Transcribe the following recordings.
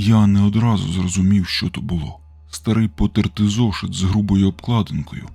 Я не одразу зрозумів, що то було. Старий потертий зошит з грубою обкладинкою,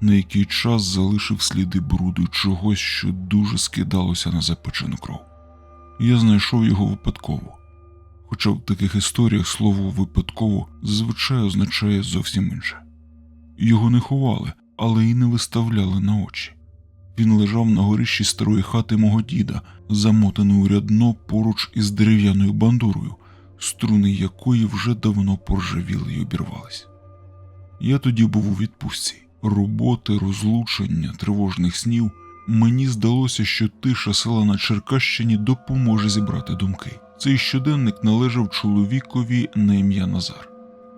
на який час залишив сліди бруду чогось, що дуже скидалося на запечену кров. Я знайшов його випадково. Хоча в таких історіях слово випадково зазвичай означає зовсім інше. Його не ховали, але й не виставляли на очі. Він лежав на горищі старої хати мого діда, замотаний у рядно поруч із дерев'яною бандурою, струни якої вже давно поржавіли й обірвались. Я тоді був у відпустці. Роботи, розлучення, тривожних снів. Мені здалося, що тиша села на Черкащині допоможе зібрати думки. Цей щоденник належав чоловікові на ім'я Назар.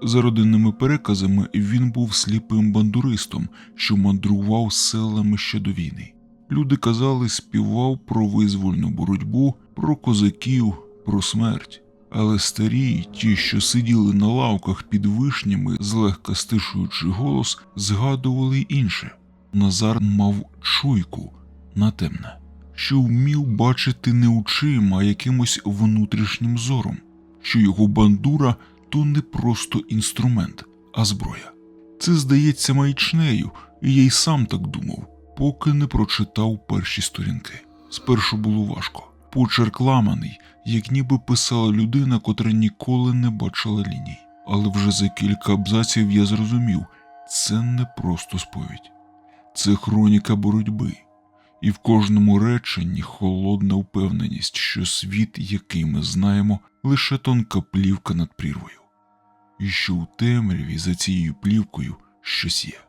За родинними переказами він був сліпим бандуристом, що мандрував селами ще до війни. Люди казали, співав про визвольну боротьбу, про козаків, про смерть. Але старі, ті, що сиділи на лавках під вишнями, злегка стишуючи голос, згадували інше. Назар мав чуйку на темне, що вмів бачити не очима, а якимось внутрішнім зором, що його бандура то не просто інструмент, а зброя. Це здається маячнею, і я й сам так думав, поки не прочитав перші сторінки. Спершу було важко. Почерк ламаний, як ніби писала людина, котра ніколи не бачила ліній. Але вже за кілька абзаців я зрозумів, це не просто сповідь, це хроніка боротьби, і в кожному реченні холодна впевненість, що світ, який ми знаємо, лише тонка плівка над прірвою, і що у темряві за цією плівкою щось є.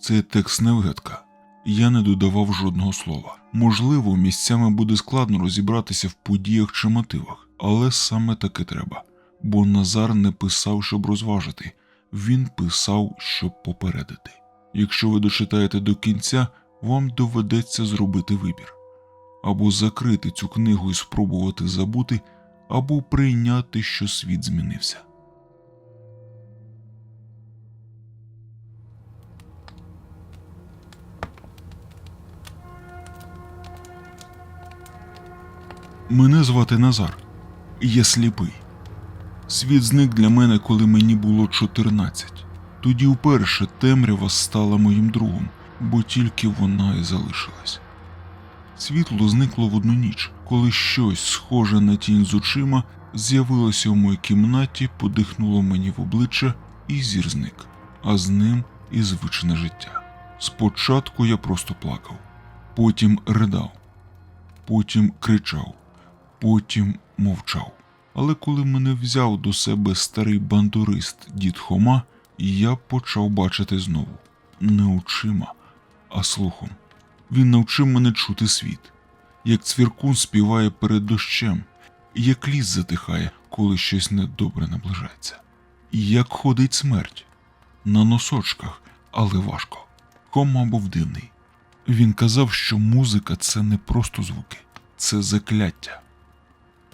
Це текст не вигадка. Я не додавав жодного слова. Можливо, місцями буде складно розібратися в подіях чи мотивах, але саме таки треба. Бо Назар не писав, щоб розважити, він писав, щоб попередити. Якщо ви дочитаєте до кінця, вам доведеться зробити вибір або закрити цю книгу і спробувати забути, або прийняти, що світ змінився. Мене звати Назар. Я сліпий. Світ зник для мене, коли мені було 14. Тоді вперше темрява стала моїм другом, бо тільки вона і залишилась. Світло зникло в одну ніч, коли щось, схоже на тінь з очима, з'явилося в моїй кімнаті, подихнуло мені в обличчя і зір зник, а з ним і звичне життя. Спочатку я просто плакав, потім ридав, потім кричав, потім мовчав. Але коли мене взяв до себе старий бандурист дід Хома, я почав бачити знову не очима, а слухом. Він навчив мене чути світ, як цвіркун співає перед дощем, як ліс затихає, коли щось недобре наближається, як ходить смерть на носочках, але важко. Хома був дивний. Він казав, що музика це не просто звуки, це закляття.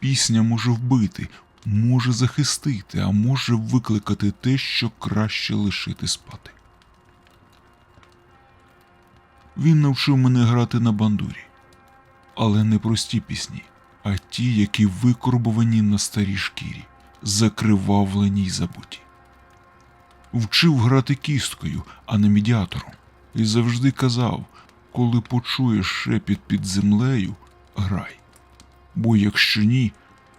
Пісня може вбити, може захистити, а може викликати те, що краще лишити спати. Він навчив мене грати на бандурі, але не прості пісні, а ті, які викорбовані на старій шкірі, закривавлені й забуті. Вчив грати кісткою, а не медіатором, і завжди казав, коли почуєш шепіт під землею, грай бо якщо ні,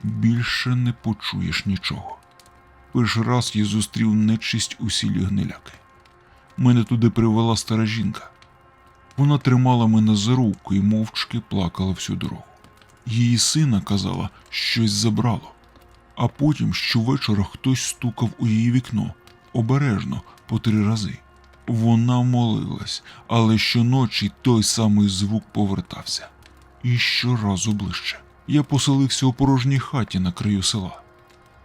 більше не почуєш нічого. Перший раз я зустрів нечисть у сілі гниляки. Мене туди привела стара жінка. Вона тримала мене за руку і мовчки плакала всю дорогу. Її сина казала, щось забрало, а потім щовечора хтось стукав у її вікно обережно по три рази. Вона молилась, але щоночі той самий звук повертався і щоразу ближче. Я поселився у порожній хаті на краю села.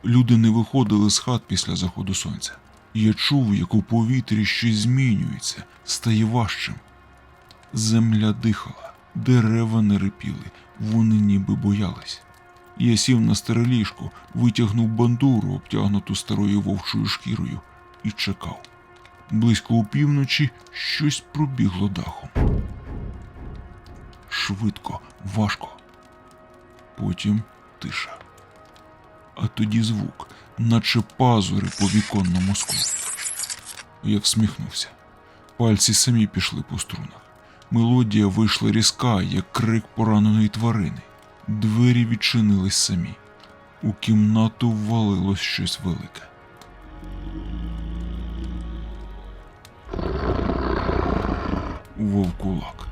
Люди не виходили з хат після заходу сонця. Я чув, як у повітрі щось змінюється, стає важчим. Земля дихала, дерева не рипіли, вони ніби боялись. Я сів на старе ліжко, витягнув бандуру, обтягнуту старою вовчою шкірою, і чекав. Близько опівночі щось пробігло дахом. Швидко, важко потім тиша. А тоді звук, наче пазури по віконному склу. Я всміхнувся. Пальці самі пішли по струнах. Мелодія вийшла різка, як крик пораненої тварини. Двері відчинились самі. У кімнату ввалилось щось велике. Вовкулак.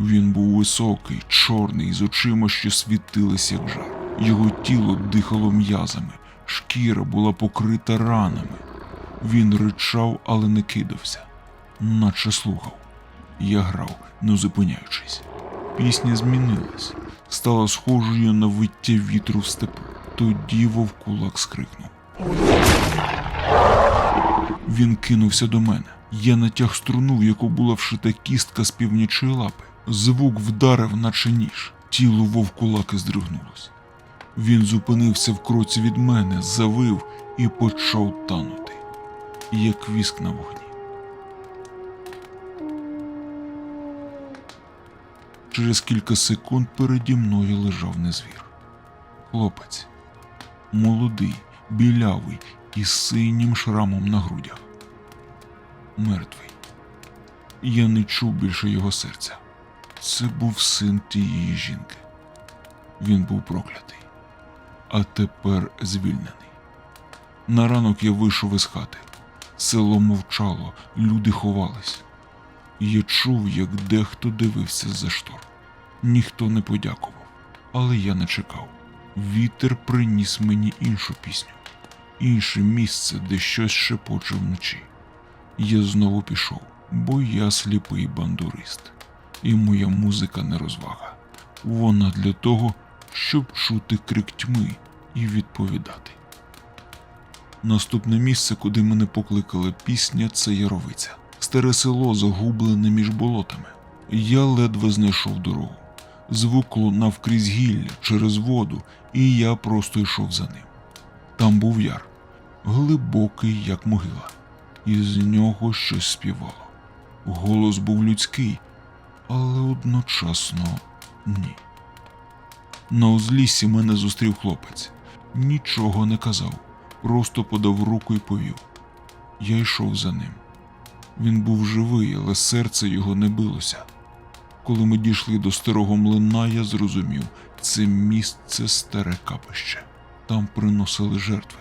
Він був високий, чорний, з очима, що світились, як жар. Його тіло дихало м'язами, шкіра була покрита ранами. Він ричав, але не кидався, наче слухав. Я грав, не зупиняючись. Пісня змінилась, стала схожою на виття вітру в степу. Тоді вовкулак скрикнув. Він кинувся до мене. Я натяг струну, в яку була вшита кістка з північої лапи. Звук вдарив, наче ніж. Тіло вовкулаки здригнулось. Він зупинився в кроці від мене, завив і почав танути, як віск на вогні. Через кілька секунд переді мною лежав незвір. Хлопець, молодий, білявий і з синім шрамом на грудях. Мертвий. Я не чув більше його серця. Це був син тієї жінки. Він був проклятий, а тепер звільнений. На ранок я вийшов із хати. Село мовчало, люди ховались. Я чув, як дехто дивився з-за штор. Ніхто не подякував, але я не чекав. Вітер приніс мені іншу пісню, інше місце, де щось шепоче вночі. Я знову пішов, бо я сліпий бандурист, і моя музика не розвага. Вона для того, щоб чути крик тьми і відповідати. Наступне місце, куди мене покликала пісня, це Яровиця, старе село, загублене між болотами. Я ледве знайшов дорогу. Звук лунав крізь гілля через воду, і я просто йшов за ним. Там був яр, глибокий, як могила, і з нього щось співало. Голос був людський, але одночасно ні. На узліссі мене зустрів хлопець. Нічого не казав, просто подав руку і повів. Я йшов за ним. Він був живий, але серце його не билося. Коли ми дійшли до старого млина, я зрозумів, це місце старе капище. Там приносили жертви.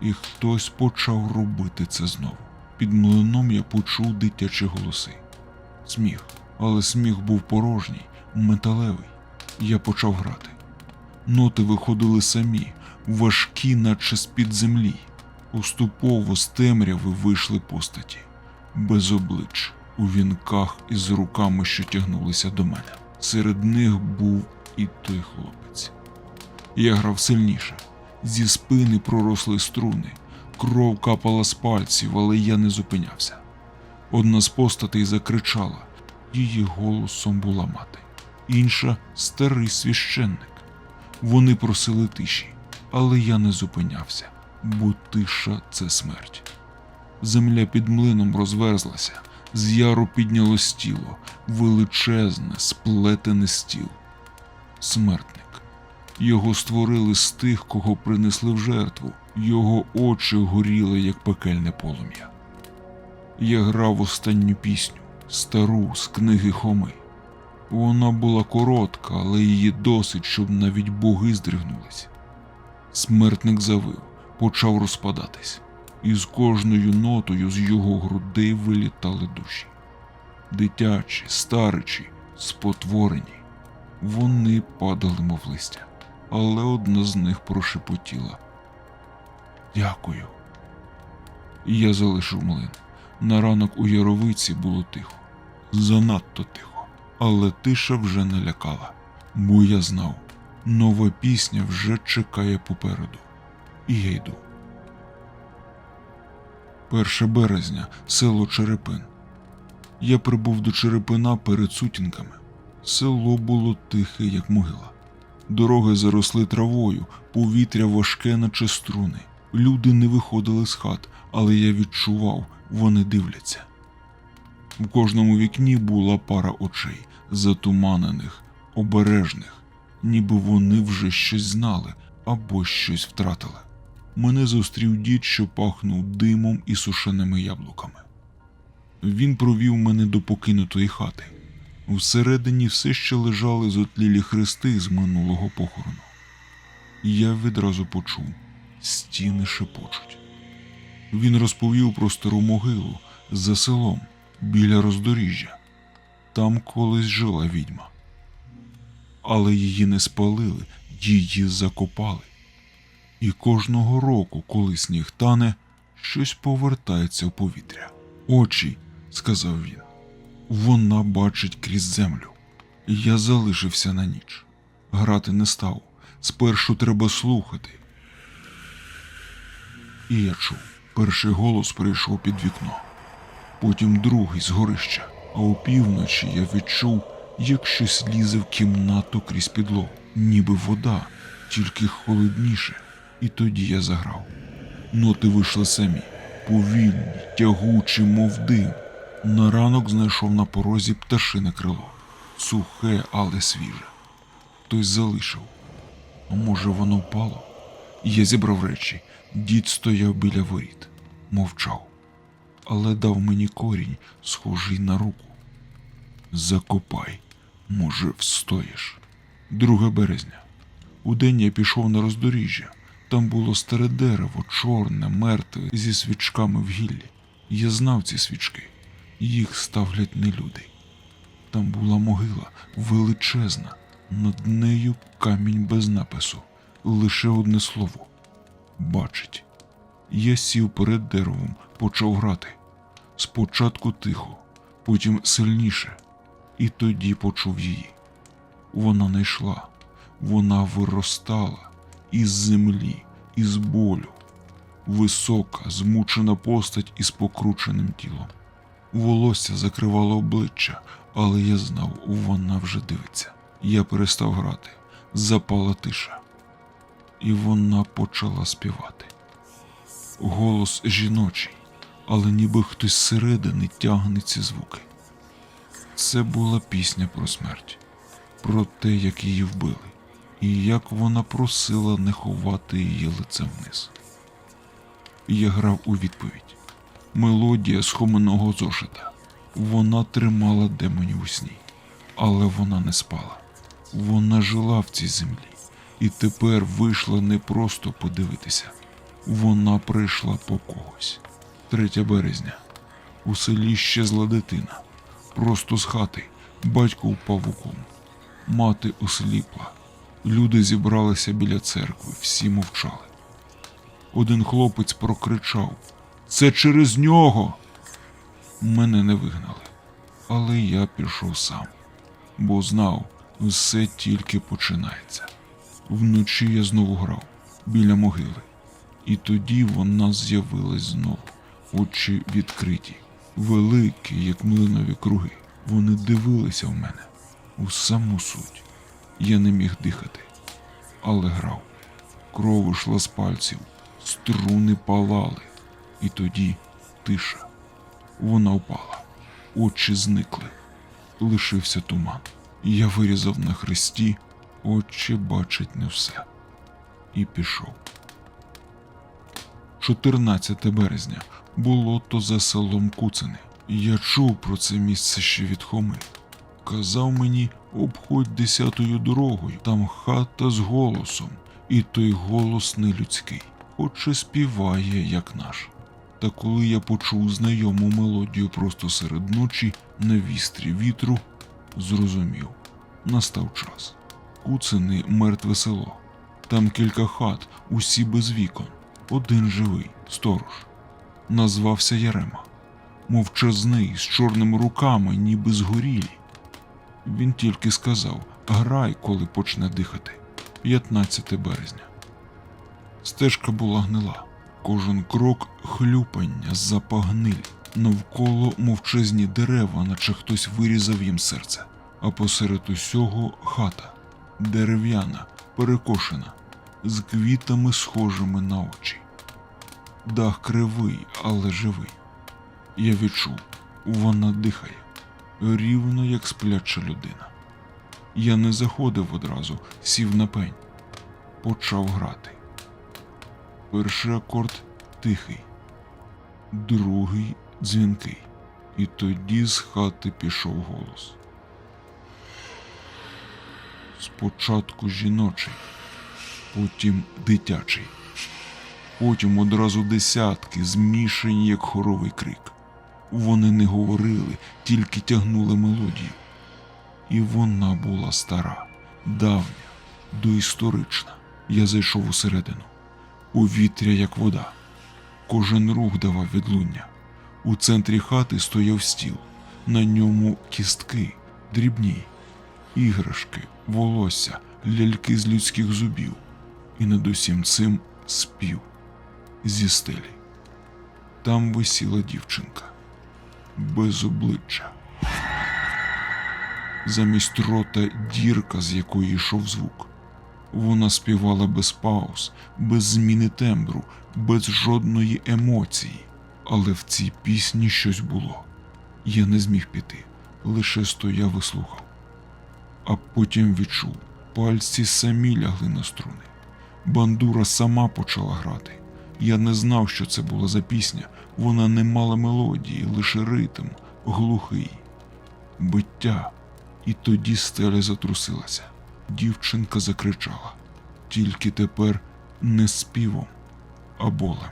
І хтось почав робити це знову. Під млином я почув дитячі голоси. Сміх, але сміх був порожній, металевий. Я почав грати. Ноти виходили самі, важкі, наче з-під землі. Поступово з темряви вийшли постаті, без облич, у вінках і з руками, що тягнулися до мене. Серед них був і той хлопець. Я грав сильніше, зі спини проросли струни, кров капала з пальців, але я не зупинявся. Одна з постатей закричала, її голосом була мати, інша старий священник. Вони просили тиші, але я не зупинявся, бо тиша це смерть. Земля під млином розверзлася, з яру піднялось тіло, величезне, сплетене стіл. Смертник. Його створили з тих, кого принесли в жертву, його очі горіли, як пекельне полум'я. Я грав останню пісню, стару з книги Хоми. Вона була коротка, але її досить, щоб навіть боги здригнулись. Смертник завив, почав розпадатись, і з кожною нотою з його грудей вилітали душі. Дитячі, старичі, спотворені. Вони падали, мов листя, але одна з них прошепотіла. Дякую. Я залишив млин. На ранок у Яровиці було тихо, занадто тихо але тиша вже не лякала, бо я знав, нова пісня вже чекає попереду, і я йду. 1 березня, село Черепин. Я прибув до Черепина перед сутінками. Село було тихе, як могила. Дороги заросли травою, повітря важке, наче струни. Люди не виходили з хат, але я відчував, вони дивляться. В кожному вікні була пара очей, затуманених, обережних, ніби вони вже щось знали або щось втратили. мене зустрів дід, що пахнув димом і сушеними яблуками. Він провів мене до покинутої хати. Всередині все ще лежали зотлілі хрести з минулого похорону. Я відразу почув стіни шепочуть. Він розповів про стару могилу за селом біля роздоріжжя. Там колись жила відьма. Але її не спалили, її закопали. І кожного року, коли сніг тане, щось повертається в повітря. Очі, сказав він, вона бачить крізь землю. Я залишився на ніч. Грати не став. Спершу треба слухати. І я чув. Перший голос прийшов під вікно, потім другий з горища, а опівночі я відчув, як щось лізе в кімнату крізь підлогу, ніби вода, тільки холодніше. І тоді я заграв. Ноти вийшли самі, повільні, тягучі, мов дим. На ранок знайшов на порозі пташине крило, сухе, але свіже. Хтось залишив. А може, воно впало? Я зібрав речі. Дід стояв біля воріт, мовчав, але дав мені корінь, схожий на руку. Закопай, може, встоїш. 2 березня. Удень я пішов на роздоріжжя. Там було старе дерево, чорне, мертве, зі свічками в гіллі. Я знав ці свічки. Їх ставлять не люди. Там була могила величезна, над нею камінь без напису, лише одне слово бачить. Я сів перед деревом, почав грати. Спочатку тихо, потім сильніше, і тоді почув її. Вона не йшла, вона виростала із землі, із болю. Висока, змучена постать із покрученим тілом. Волосся закривало обличчя, але я знав, вона вже дивиться. Я перестав грати. Запала тиша. І вона почала співати. Голос жіночий, але ніби хтось зсередини тягне ці звуки. Це була пісня про смерть, про те, як її вбили, і як вона просила не ховати її лицем вниз. Я грав у відповідь. Мелодія схоменого зошита. Вона тримала демонів у сні, але вона не спала. Вона жила в цій землі і тепер вийшла не просто подивитися. Вона прийшла по когось. 3 березня. У селі щезла дитина. Просто з хати батько впав кому. Мати осліпла. Люди зібралися біля церкви, всі мовчали. Один хлопець прокричав Це через нього. Мене не вигнали, але я пішов сам, бо знав, все тільки починається. Вночі я знову грав біля могили, і тоді вона з'явилась знову, очі відкриті, великі, як млинові круги. Вони дивилися в мене у саму суть. Я не міг дихати, але грав. Кров йшла з пальців, струни палали, і тоді тиша. Вона впала, очі зникли, лишився туман. Я вирізав на хресті, очі бачать не все. І пішов. 14 березня було то за селом Куцини. Я чув про це місце ще від Хоми. Казав мені, обходь десятою дорогою, там хата з голосом, і той голос не людський, хоч і співає, як наш. Та коли я почув знайому мелодію просто серед ночі на вістрі вітру, зрозумів, настав час. Куцини мертве село. Там кілька хат, усі без вікон. Один живий, сторож. Назвався Ярема. Мовчазний, з чорними руками, ніби згорілі. Він тільки сказав грай, коли почне дихати. 15 березня. Стежка була гнила. Кожен крок хлюпання, запах гнилі. Навколо мовчазні дерева, наче хтось вирізав їм серце. А посеред усього хата дерев'яна, перекошена, з квітами, схожими на очі. Дах кривий, але живий. Я відчув, вона дихає, рівно як спляча людина. Я не заходив одразу, сів на пень, почав грати. Перший акорд тихий, другий дзвінкий. І тоді з хати пішов голос. Спочатку жіночий, потім дитячий, потім одразу десятки, змішані, як хоровий крик. Вони не говорили, тільки тягнули мелодію. І вона була стара, давня, доісторична. Я зайшов усередину. Повітря, як вода. Кожен рух давав відлуння. У центрі хати стояв стіл, на ньому кістки, дрібні, іграшки, волосся, ляльки з людських зубів, і над усім цим спів зі стелі. Там висіла дівчинка без обличчя. Замість рота дірка, з якої йшов звук. Вона співала без пауз, без зміни тембру, без жодної емоції. Але в цій пісні щось було. Я не зміг піти, лише стояв і слухав. А потім відчув, пальці самі лягли на струни. Бандура сама почала грати. Я не знав, що це була за пісня. Вона не мала мелодії, лише ритм, глухий, биття. І тоді стеля затрусилася. Дівчинка закричала. Тільки тепер не співом, а болем.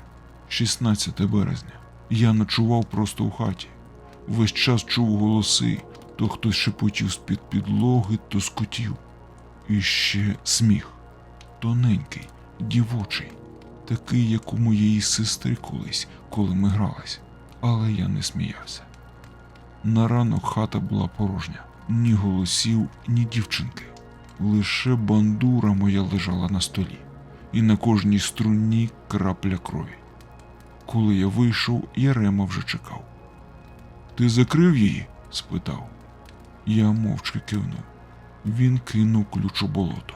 16 березня. Я ночував просто у хаті. Весь час чув голоси, то хтось шепотів з-під підлоги, то скотів. І ще сміх. Тоненький, дівочий, такий, як у моєї сестри колись, коли ми грались. Але я не сміявся. На ранок хата була порожня, ні голосів, ні дівчинки. Лише бандура моя лежала на столі, і на кожній струні крапля крові. Коли я вийшов, Ярема вже чекав. Ти закрив її? спитав. Я мовчки кивнув. Він кинув ключ у болото.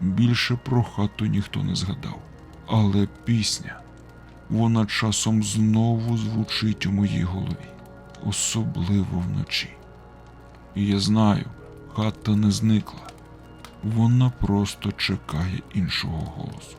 Більше про хату ніхто не згадав, але пісня, вона часом знову звучить у моїй голові, особливо вночі. І я знаю, хата не зникла, вона просто чекає іншого голосу.